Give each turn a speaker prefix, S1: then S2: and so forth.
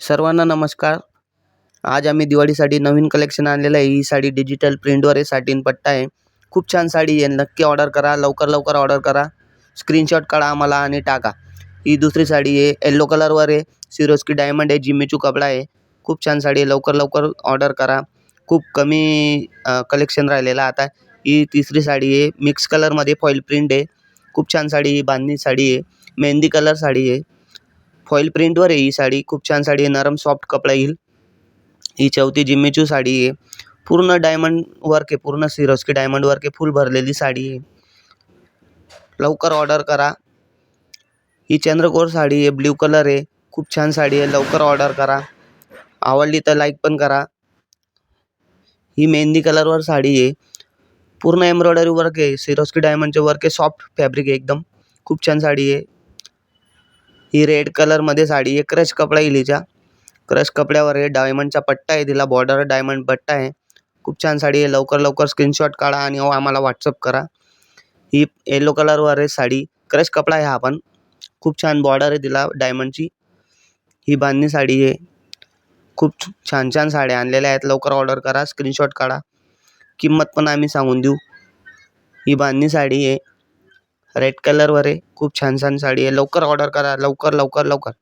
S1: सर्वांना नमस्कार. आज आम्ही दिवाळीसाठी नवीन कलेक्शन आणलेलं आहे. ही साडी डिजिटल प्रिंटवर आहे. साटीन पट्टा आहे. खूप छान साडी आहे. नक्की ऑर्डर करा. लवकर लवकर ऑर्डर करा. स्क्रीनशॉट काढा आम्हाला आणि टाका. ही दुसरी साडी आहे. येल्लो कलरवर आहे. सिरोस्की डायमंड आहे. जिमेचू कपडा आहे. खूप छान साडी आहे. लवकर लवकर ऑर्डर करा. खूप कमी कलेक्शन राहिलेलं आता. ही तिसरी साडी आहे. मिक्स कलरमध्ये फॉईल प्रिंट आहे. खूप छान साडी. ही बांधणी साडी आहे. मेहंदी कलर साडी आहे. फॉईल प्रिंटवर आहे ही साडी. खूप छान साडी आहे नरम सॉफ्ट कपडा येईल. ही चौथी जिम्मीचू साडी आहे. पूर्ण डायमंड वर्क आहे. पूर्ण सिरोस्की डायमंड वर्क आहे. फुल भरलेली साडी आहे. लवकर ऑर्डर करा. ही चंद्रकोर साडी आहे. ब्ल्यू कलर आहे. खूप छान साडी आहे. लवकर ऑर्डर करा. आवडली तर लाईक पण करा. ही मेहंदी कलरवर साडी आहे. पूर्ण एम्ब्रॉयडरी वर्क आहे. सिरोस्की डायमंडचे वर्क आहे. सॉफ्ट फॅब्रिक आहे एकदम. खूप छान साडी आहे. ही रेड कलरमध्ये साडी आहे. क्रश कपडा येईल हिचा क्रश कपड्यावर आहे. डायमंडचा पट्टा आहे तिला. बॉर्डर डायमंड पट्टा आहे. खूप छान साडी आहे. लवकर लवकर स्क्रीनशॉट काढा आणि अहो आम्हाला व्हॉट्सअप करा. ही येलो कलरवर आहे साडी. क्रश कपडा आहे हा पण. खूप छान बॉर्डर आहे तिला डायमंडची ही बांधणी साडी आहे. खूप छान छान साड्या आणलेल्या आहेत. लवकर ऑर्डर करा. स्क्रीनशॉट काढा. किंमत पण आम्ही सांगून देऊ. ही बांधणी साडी आहे. रेड कलरवर आहे. खूप छान छान साडी आहे. लवकर ऑर्डर करा. लवकर लवकर लवकर.